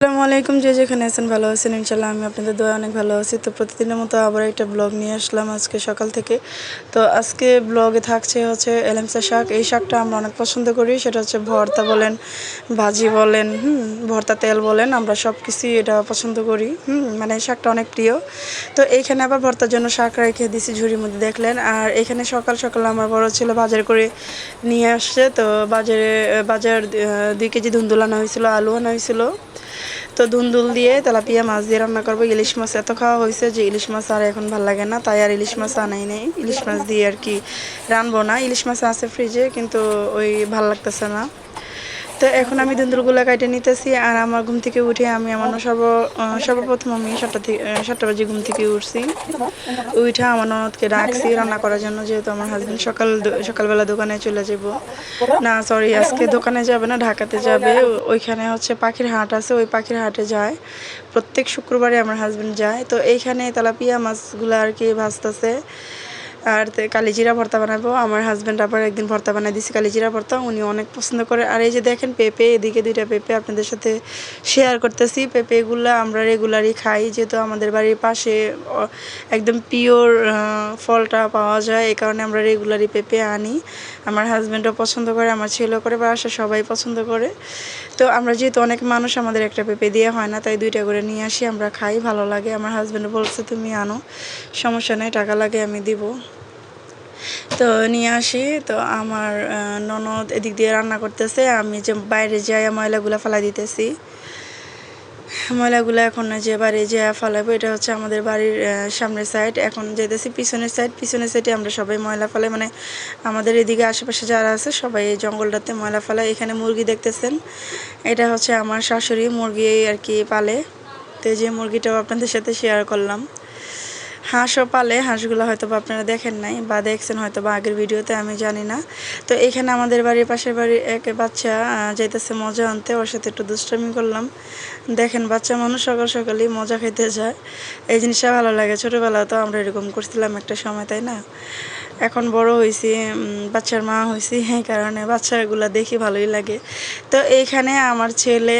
আসসালামু আলাইকুম, যে যেখানে আছেন ভালো আছেন ইনশাল্লাহ আমি আপনাদের দোয়া অনেক ভালো আছি। তো প্রতিদিনের মতো আবার একটা ব্লগ নিয়ে আসলাম আজকে সকাল থেকে। তো আজকে ব্লগে থাকছে হচ্ছে এলেমসা শাক। এই শাকটা আমরা অনেক পছন্দ করি, সেটা হচ্ছে ভর্তা বলেন, ভাজি বলেন, হুম, ভর্তা তেল বলেন, আমরা সব কিছুই এটা পছন্দ করি। হুম মানে এই শাকটা অনেক প্রিয়। তো এইখানে আবার ভর্তার জন্য শাক রেখে দিছি ঝুড়ির মধ্যে, দেখলেন? আর এখানে সকাল সকাল আমার বড় ছিল বাজার করে নিয়ে আসছে। তো বাজারে, বাজার দুই কেজি ধুন্দুল আনা হয়েছিল, আলু আনা হয়েছিল। তো ধুন্দুল দিয়ে তেলাপিয়া মাছ দিয়ে রান্না করব। ইলিশ মাছ এত খাওয়া হয়েছে যে ইলিশ মাছ আর এখন ভালো লাগে না, তাই আর ইলিশ মাছ আনাই নেই। ইলিশ মাছ দিয়ে আর কি রানবো না। ইলিশ মাছ আছে ফ্রিজে কিন্তু ওই ভালো লাগতেছে না। তো এখন আমি ধুন্দুলগুলো কাটে নিতেছি আর আমার ঘুম থেকে উঠে আমি আমার সর্ব সর্বপ্রথম আমি সাতটা থেকে সাতটা বাজে ঘুম থেকে উঠছি। উঠে আমার ননদকে ডাকছি রান্না করার জন্য, যেহেতু আমার হাজবেন্ড সকাল সকালবেলা দোকানে চলে যাব। না সরি আজকে দোকানে যাবে না, ঢাকাতে যাবে। ওইখানে হচ্ছে পাখির হাট আছে, ওই পাখির হাটে যায়। প্রত্যেক শুক্রবারে আমার হাজবেন্ড যায়। তো এইখানে তেলাপিয়া মাছগুলো আর কি ভাজতেছে। আর কালিজিরা ভর্তা বানাবো। আমার হাজব্যান্ড আবার একদিন ভর্তা বানাই দিয়েছে কালিজিরা ভর্তা, উনি অনেক পছন্দ করে। আর এই যে দেখেন পেঁপে, এদিকে দুইটা পেঁপে আপনাদের সাথে শেয়ার করতেছি। পেঁপেগুলো আমরা রেগুলারই খাই, যেহেতু আমাদের বাড়ির পাশে একদম পিওর ফলটা পাওয়া যায়, এই কারণে আমরা রেগুলারই পেঁপে আনি। আমার হাজব্যান্ডও পছন্দ করে, আমার ছেলেও করে বাসা সবাই পছন্দ করে। তো আমরা যেহেতু অনেক মানুষ, আমাদের একটা পেঁপে দিয়ে হয় না, তাই দুইটা করে নিয়ে আসি, আমরা খাই, ভালো লাগে। আমার হাজব্যান্ড বলছে, তুমি আনো, সমস্যা নেই, টাকা লাগে, আমি দিব। তো নিয়ে আসি, তো আমার ননদ এদিক দিয়ে রান্না করতেছে, আমি যে বাইরে যাই ময়লাগুলো ফেলা দিতেছি। ময়লাগুলো এখন যে বাড়ি যে ফলাবে, এটা হচ্ছে আমাদের বাড়ির সামনের সাইড এখন যেতেছি পিছনের সাইড পিছনের সাইডে আমরা সবাই ময়লা ফালাই মানে আমাদের এদিকে আশেপাশে যারা আছে, সবাই এই জঙ্গলটাতে ময়লা ফেলায়। এখানে মুরগি দেখতেছেন। এটা হচ্ছে আমার শাশুড়ি, মুরগি আর কি পালে। তো যে মুরগিটাও আপনাদের সাথে শেয়ার করলাম। হাঁসও পালে, হাঁসগুলো হয়তো বা আপনারা দেখেন নাই বা দেখছেন হয়তো বা আগের ভিডিওতে, আমি জানি না। তো এখানে আমাদের বাড়ির পাশের বাড়ির এক বাচ্চা যাইতেছে মজা আনতে, ওর সাথে একটু দুষ্টামি করলাম। দেখেন, বাচ্চা মানুষ সকাল সকালই মজা খেতে যায়। এই জিনিসটা ভালো লাগে। ছোটোবেলা তো আমরা এরকম করছিলাম একটা সময়, তাই না? এখন বড় হয়েছি বাচ্চার মা হয়েছি এই কারণে বাচ্চাগুলো দেখি ভালোই লাগে। তো এইখানে আমার ছেলে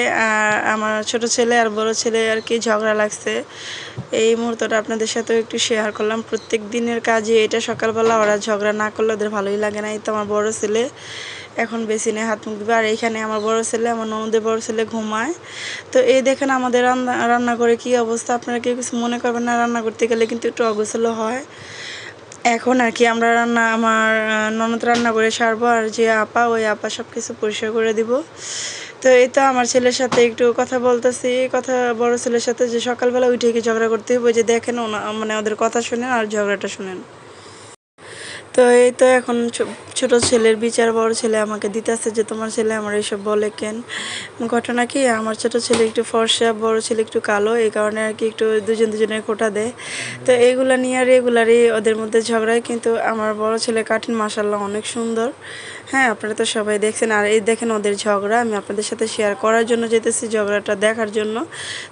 আমার ছোট ছেলে আর বড় ছেলে আর কি ঝগড়া লাগছে। এই মুহূর্তটা আপনাদের সাথেও একটু শেয়ার করলাম। প্রত্যেক দিনের কাজে এটা সকালবেলা ওরা ঝগড়া না করলে ওদের ভালোই লাগে না। এই তো আমার বড়ো ছেলে এখন বেশি নেই হাত মুখ দিবে আর এইখানে আমার বড় ছেলে, আমার ননদের বড় ছেলে ঘুমায়। তো এই দেখেন আমাদের রান্না রান্না করে কি অবস্থা? আপনারা কেউ কিছু মনে করবেন না, রান্না করতে গেলে কিন্তু একটু অগোছালো হয়। এখন আর কি আমরা রান্না, আমার ননদ রান্না করে সারবো, আর যে আপা, ওই আপা সব কিছু পরিষ্কার করে দিব। তো এই তো আমার ছেলের সাথে একটু কথা বলতেছি, কথা, বড় ছেলের সাথে যে সকালবেলা উঠে গিয়ে ঝগড়া করতে হবে যে দেখেন মানে ওদের কথা শুনেন আর ঝগড়াটা শুনেন। তো এই তো এখন ছোট ছেলের বিচার, বড় ছেলে আমাকে দিতেছে যে তোমার ছেলে আমার এইসব বলে কেন? ঘটনা কি, আমার ছোট ছেলে একটু ফর্সা, বড় ছেলে একটু কালো, এই কারণে আর কি একটু দুজন দুজনের খোটা দেয়। তো এইগুলো নিয়ে আর রেগুলারই ওদের মধ্যে ঝগড়ায় কিন্তু আমার বড় ছেলে কাঠিন মাসাল্লাহ অনেক সুন্দর। হ্যাঁ আপনারা তো সবাই দেখছেন, আর এই দেখেন ওদের ঝগড়া, আমি আপনাদের সাথে শেয়ার করার জন্য যেতেছি, ঝগড়াটা দেখার জন্য।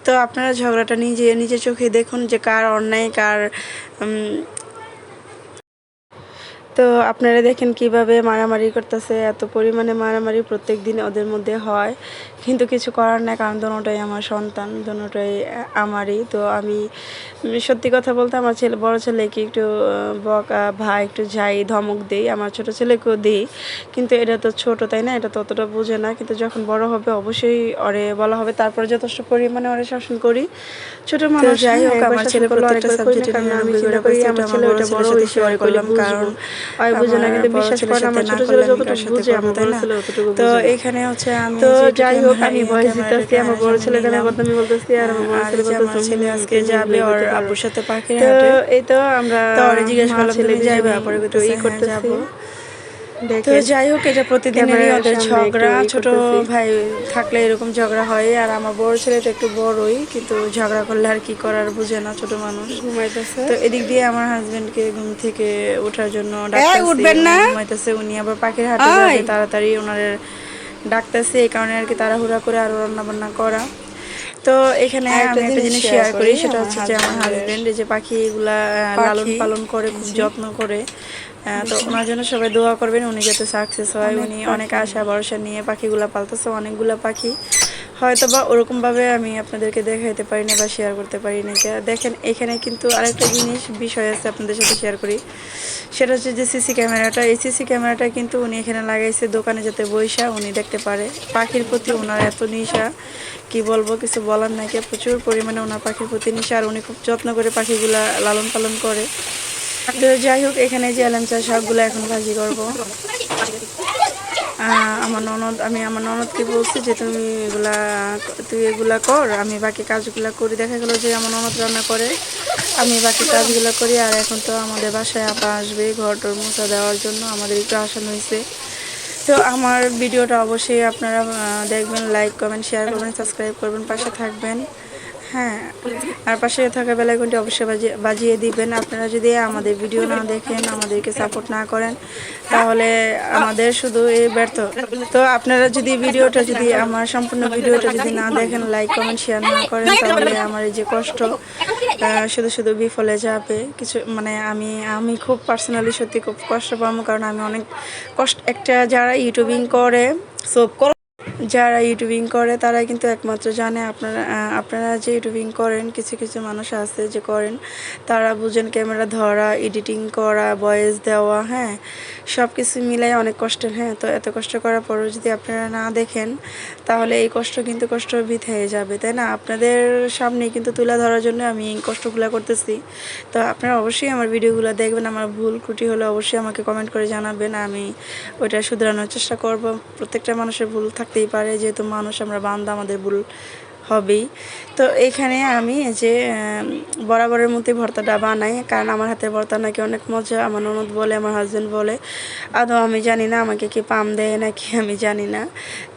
তো আপনারা ঝগড়াটা নিজে নিজে চোখে দেখুন যে কার অন্যায়, কার তো আপনারা দেখেন কীভাবে মারামারি করতেছে এত পরিমাণে মারামারি প্রত্যেক দিন ওদের মধ্যে হয়। কিন্তু কিছু করার নাই কারণ দোনোটাই আমার সন্তান দোনোটাই আমারই। তো আমি সত্যি কথা বলতে আমার ছেলে বড় ছেলেকে একটু বকা ভাই একটু যাই ধমক দিই আমার ছোট ছেলেকেও দিই। কিন্তু এটা তো ছোট তাই না? এটা তো অতটা বোঝে না। কিন্তু যখন বড় হবে অবশ্যই ওরে বলা হবে। তারপরে যথেষ্ট পরিমাণে ওরে শাসন করি। ছোট মানুষ যাই হোক আমার ছেলে প্রত্যেকটা সাবজেক্টে আমি করি আমার ছেলে ওটা বড় হয়েছে করলাম কারণ ওই বুঝে না কিন্তু বিশ্বাস করে আমার ছোট ছেলে যতটুকু বুঝে আমার বড় ছেলে অতটুকু তো এখানে হচ্ছে আমি তো যাই হোক আমি ভয়েস দিতেছি আমার বড় ছেলেটা আমি বলতেছি আর আমার বড় ছেলে আমার ছেলে আজকে যাবে ওর আব্বুর সাথে পাখির তো এই তো আমরা তো জিজ্ঞেস করলাম ছেলে যাবে পরে তো ই করতে করতেছি। যাব। তো যাই হোক এটা প্রতিদিনেরই ওদের ঝগড়া। ছোট ভাই থাকলে এরকম ঝগড়া হয় আর আমার বড় ছেলেটা একটু বড়ই কিন্তু ঝগড়া করলে আর কি করার বুঝে না ছোট মানুষ। ঘুমাইতেছে। তো এদিক দিয়ে আমার হাজবেন্ডকে ঘুম থেকে ওঠার জন্য উঠবেন না? ঘুমাইতেছে উনি আবার পাখির হাটে যাবে তাড়াতাড়ি ওনার ডাকতেছে এই কারণে আর কি তাড়াহুড়া করে আরও রান্না বান্না করা। তো এখানে আমি একটা জিনিস শেয়ার করি সেটা হচ্ছে যে আমার হাজবেন্ড এই যে পাখিগুলা আহ, লালন পালন করে খুব যত্ন করে তো ওনার জন্য সবাই দোয়া করবেন উনি যাতে সাকসেস হয় উনি অনেক আশা ভরসা নিয়ে পাখিগুলা পালতেছে অনেকগুলা পাখি। হয়তো বা ওরকমভাবে আমি আপনাদেরকে দেখাইতে পারি না বা শেয়ার করতে পারি না। দেখেন এখানে কিন্তু আরেকটা জিনিস বিষয় আছে আপনাদের সাথে শেয়ার করি। সেটা হচ্ছে যে সিসি ক্যামেরাটা। এই সিসি ক্যামেরাটা কিন্তু উনি এখানে লাগাইছে দোকানে যাতে বৈশা উনি দেখতে পারে। পাখির প্রতি ওনার এত নিশা কি বলব কিছু বলার নাকি প্রচুর পরিমাণে ওনার পাখির প্রতি নিশা আর উনি খুব যত্ন করে পাখিগুলা লালন পালন করে। তো যাই হোক, এখানে যে এলামচা শাকগুলো এখন ভাজি করব। আমার ননদ, আমি আমার ননদকে বলছি যে, তুমি এগুলা, তুই এগুলা কর, আমি বাকি কাজগুলো করি। দেখা গেলো যে, আমার ননদ রান্না করে, আমি বাকি কাজগুলো করি, আর এখন তো আমাদের বাসায় আপা আসবে ঘর টর মোছা দেওয়ার জন্য, আমাদের একটু আসানো হয়েছে। তো আমার ভিডিওটা অবশ্যই আপনারা দেখবেন লাইক কমেন্ট শেয়ার করবেন সাবস্ক্রাইব করবেন, পাশে থাকবেন। হ্যাঁ আর পাশে থাকা বেলাইকনটি অবশ্যই বাজিয়ে দিবেন। আপনারা যদি আমাদের ভিডিও না দেখেন, আমাদেরকে সাপোর্ট না করেন, তাহলে আমাদের শুধু এই ব্যর্থ। তো আপনারা যদি ভিডিওটা যদি, আমার সম্পূর্ণ ভিডিওটা যদি না দেখেন লাইক কমেন্ট শেয়ার না করেন, তাহলে আমার এই যে কষ্ট শুধু শুধু বিফলে যাবে। কিছু মানে আমি আমি খুব পার্সোনালি সত্যি খুব কষ্ট পাবো, কারণ আমি অনেক কষ্ট, একটা যারা ইউটিউবিং করে সব যারা ইউটিউবিং করে, তারাই কিন্তু একমাত্র জানে। আপনারা আপনারা যে ইউটিউবিং করেন, কিছু কিছু মানুষ আছে যে করেন, তারা বুঝেন ক্যামেরা ধরা এডিটিং করা ভয়েস দেওয়া হ্যাঁ? সব কিছু মিলাই অনেক কষ্টের হ্যাঁ তো এত কষ্ট করার পরও যদি আপনারা না দেখেন, তাহলে এই কষ্ট কিন্তু কষ্ট হয়ে যাবে, তাই না? আপনাদের সামনে কিন্তু তুলে ধরার জন্য আমি এই কষ্টগুলো করতেছি। তো আপনারা অবশ্যই আমার ভিডিওগুলো দেখবেন, আমার ভুল ত্রুটি হলে অবশ্যই আমাকে কমেন্ট করে জানাবেন, আমি ওইটা শুধরানোর চেষ্টা করব। প্রত্যেকটা মানুষের ভুল থাকতেই পারে, যেহেতু মানুষ আমরা বান্দা, আমাদের ভুল হবেই। তো এখানে আমি যে বরাবরের মধ্যে ভর্তাটা বানাই, কারণ আমার হাতের ভর্তা নাকি অনেক মজা, আমার ননদ বলে, আমার হাজব্যান্ড বলে। আদৌ আমি জানি না, আমাকে কি পাম দেয় নাকি আমি জানি না,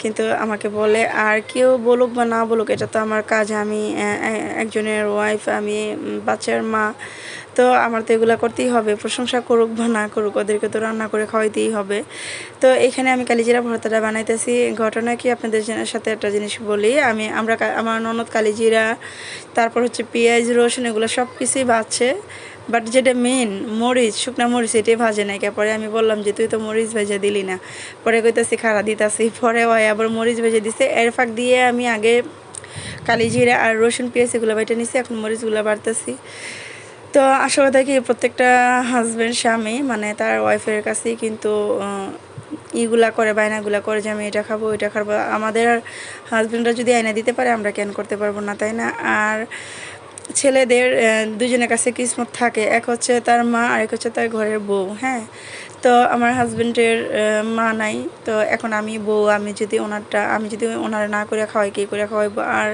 কিন্তু আমাকে বলে, আর কেউ বলুক বা না বলুক, এটা তো আমার কাজ। আমি একজনের ওয়াইফ আমি বাচ্চার মা তো আমার তো এগুলো করতেই হবে। প্রশংসা করুক বা না করুক, ওদেরকে তো রান্না করে খাওয়াইতেই হবে। তো এখানে আমি কালিজিরা ভর্তাটা বানাইতেছি। ঘটনা কি আপনাদের সাথে একটা জিনিস বলি। আমি আমরা আমার ননদ কালিজিরা, তারপর হচ্ছে পেঁয়াজ, রসুন এগুলো সব কিছুই বাজছে বাট যেটা মেন মরিচ, শুকনা মরিচ এটাই ভাজে নাই কে। পরে আমি বললাম যে, তুই তো মরিচ ভেজে দিলি না। পরে কইতাছি খারা দিতাছি। পরে ওই আবার মরিচ ভেজে দিছে। এর ফাঁক দিয়ে আমি আগে কালি জিরা আর রসুন, পেঁয়াজ এগুলো বাইটে নিছি। এখন মরিচগুলো বাড়তেছি। তো আসল কথা কি প্রত্যেকটা হাজব্যান্ড স্বামী মানে তার ওয়াইফের কাছেই কিন্তু ইগুলা করে, বায়নাগুলা করে যে আমি এটা খাব, ওইটা খাব। আমাদের হাজব্যান্ডরা যদি আয়না দিতে পারে, আমরা কেন করতে পারব না, তাই না? আর ছেলেদের দুজনের কাছে কিসমত থাকে। এক হচ্ছে তার মা আর এক হচ্ছে তার ঘরের বউ হ্যাঁ? তো আমার হাজব্যান্ডের মা নাই, তো এখন আমি বউ, আমি যদি ওনারটা, আমি যদি ওনার না করে খাওয়াই, কী করে খাওয়াইবো? আর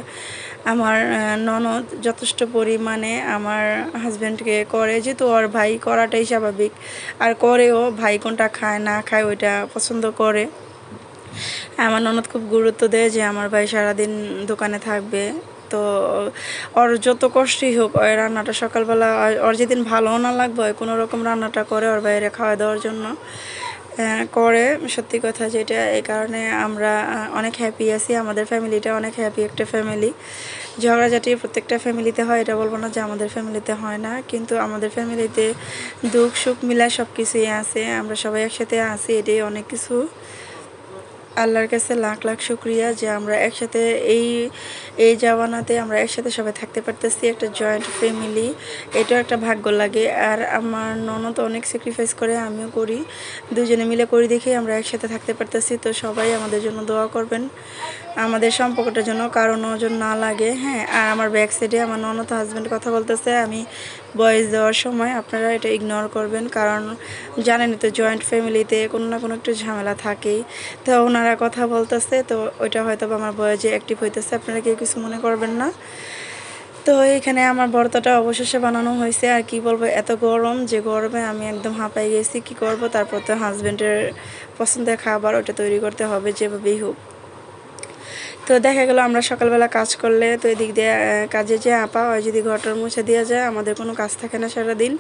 আমার ননদ যথেষ্ট পরিমাণে আমার হাজব্যান্ডকে করে, যেহেতু ওর ভাই করাটাই স্বাভাবিক। আর করেও ভাই কোনটা খায়, না খায়, ওইটা পছন্দ করে। আমার ননদ খুব গুরুত্ব দেয় যে আমার ভাই সারাদিন দোকানে থাকবে। তো ওর যত কষ্টই হোক, ওই রান্নাটা সকালবেলা ওর- যেদিন ভালো না লাগবে কোনো রকম রান্নাটা করে ওর বাইরে খাওয়া দেওয়ার জন্য। করে। সত্যি কথা যেটা, এই কারণে আমরা অনেক হ্যাপি আছি। আমাদের ফ্যামিলিটা অনেক হ্যাপি একটা ফ্যামিলি ঝগড়াঝাটি প্রত্যেকটা ফ্যামিলিতে হয়, এটা বলব না যে আমাদের ফ্যামিলিতে হয় না। কিন্তু আমাদের ফ্যামিলিতে দুঃখ সুখ মিলা সব কিছুই আছে। আমরা সবাই একসাথে আছি, এটাই অনেক কিছু। আল্লাহর কাছে লাখ লাখ শুক্রিয়া যে আমরা একসাথে এই এই জামানাতে আমরা একসাথে সবাই থাকতে পারতেছি, একটা জয়েন্ট ফ্যামিলি এটাও একটা ভাগ্য লাগে। আর আমার ননদ অনেক স্যাক্রিফাইস করে, আমিও করি। দুজনে মিলে করি দেখে আমরা একসাথে থাকতে পারতেছি। তো সবাই আমাদের জন্য দোয়া করবেন। আমাদের সম্পর্কটার জন্য কারও নজর না লাগে। হ্যাঁ আর আমার ব্যাক সাইডে আমার ননদ হাজব্যান্ড কথা বলতেছে। আমি বয়স দেওয়ার সময় আপনারা এটা ইগনোর করবেন, কারণ জানেনই তো জয়েন্ট ফ্যামিলিতে কোনো না কোনো একটু ঝামেলা থাকেই। তো ওনারা কথা বলতেছে, তো ওইটা হয়তো আমার বয়সে অ্যাক্টিভ হইতেছে, আপনারা কেউ কিছু মনে করবেন না। তো এখানে আমার ভর্তাটা অবশেষে বানানো হয়েছে, আর কি বলব, এত গরম যে গরমে আমি একদম হাঁপাই গেছি, কি করব? তারপর তো হাজব্যান্ডের পছন্দের খাবার ওটা তৈরি করতে হবে যেভাবেই হোক। তো দেখা গেল আমরা সকালবেলা কাজ করলে তো এদিক দিয়ে কাজে যে আপা হয় যদি ঘরটার মুছে দেওয়া যায়, আমাদের কোনো কাজ থাকে না সারাদিন।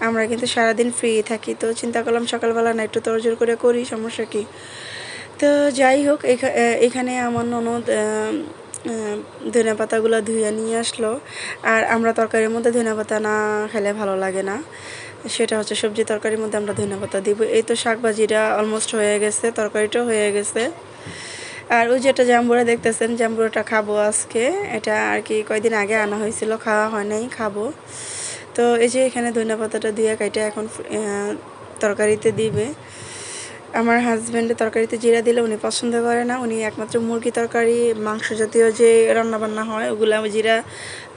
আমরা কিন্তু সারাদিন ফ্রি থাকি, তো চিন্তা করলাম সকালবেলা না একটু তরজোর করে করি, সমস্যা কি? তো যাই হোক, এখা- এখানে আমার ননদ ধনে পাতাগুলো ধুয়ে নিয়ে আসলো। আর আমরা তরকারির মধ্যে ধনে পাতা না খেলে ভালো লাগে না। সেটা হচ্ছে সবজি তরকারির মধ্যে আমরা ধনে পাতা দিব। এই তো শাক ভাজিটা অলমোস্ট হয়ে গেছে, তরকারিটাও হয়ে গেছে। আর ওই যেটা জাম্বুরা দেখতেছেন, জাম্বুরাটা খাব আজকে। এটা আর কি কয়দিন আগে আনা হয়েছিল, খাওয়া হয় নাই, খাব। তো এই যে এখানে ধনিয়া পাতাটা দিয়ে কাইটা এখন তরকারিতে দিবে। আমার হাজব্যান্ডের তরকারিতে জিরা দিলে উনি পছন্দ করে না। উনি একমাত্র মুরগি তরকারি, মাংস জাতীয় যে রান্নাবান্না হয়, ওগুলো আমি জিরা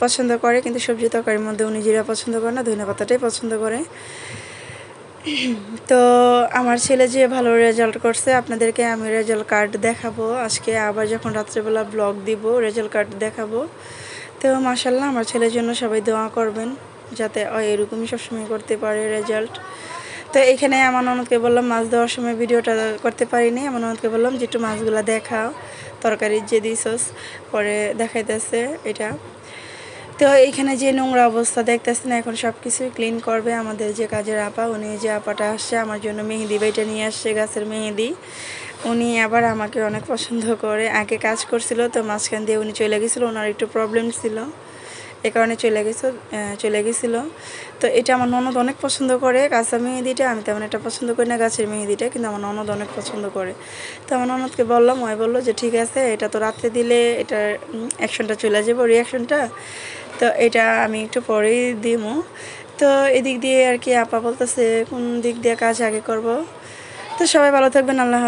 পছন্দ করে। কিন্তু সবজি তরকারির মধ্যে উনি জিরা পছন্দ করে না, ধনিয়া পাতাটাই পছন্দ করে। তো আমার ছেলে যে ভালো রেজাল্ট করছে, আপনাদেরকে আমি রেজাল্ট কার্ড দেখাবো। আজকে আবার যখন রাত্রেবেলা ব্লগ দিব রেজাল্ট কার্ড দেখাবো। তো মাসাল্লাহ আমার ছেলের জন্য সবাই দোয়া করবেন, যাতে এরকমই সবসময় করতে পারে রেজাল্ট তো এখানে আমার ননদকে বললাম, মাছ দেওয়ার সময় ভিডিওটা করতে পারিনি। আমার ননদকে বললাম, যে একটু মাছগুলো দেখাও, তরকারির যে দিছস পরে দেখাইতেছে এটা। তো এইখানে যে নোংরা অবস্থা দেখতেছেন, এখন সব কিছুই ক্লিন করবে আমাদের যে কাজের আপা, উনি যে আপাটা আসছে, আমার জন্য মেহেদি বাইটা নিয়ে আসছে গাছের মেহেদি। উনি আবার আমাকে অনেক পছন্দ করে, আগে কাজ করছিল তো মাঝখান দিয়ে উনি চলে গেছিল, ওনার একটু প্রবলেম ছিল। এ কারণে চলে গেছে চলে গেছিল। তো এটা আমার ননদ অনেক পছন্দ করে কাঁচা মেহেদিটা, আমি তেমন একটা পছন্দ করি না গাছের মেহেদিটা, কিন্তু আমার ননদ অনেক পছন্দ করে। তো আমার ননদকে বললাম, ওই বলল যে, ঠিক আছে, এটা তো রাত্রে দিলে এটার অ্যাকশনটা চলে যাব রিয়াকশনটা তো এটা আমি একটু পরেই দিব তো এদিক দিয়ে আর কি আপা বলতেছে, কোন দিক দিয়ে কাজ আগে করব তো সবাই ভালো থাকবেন, আল্লাহ।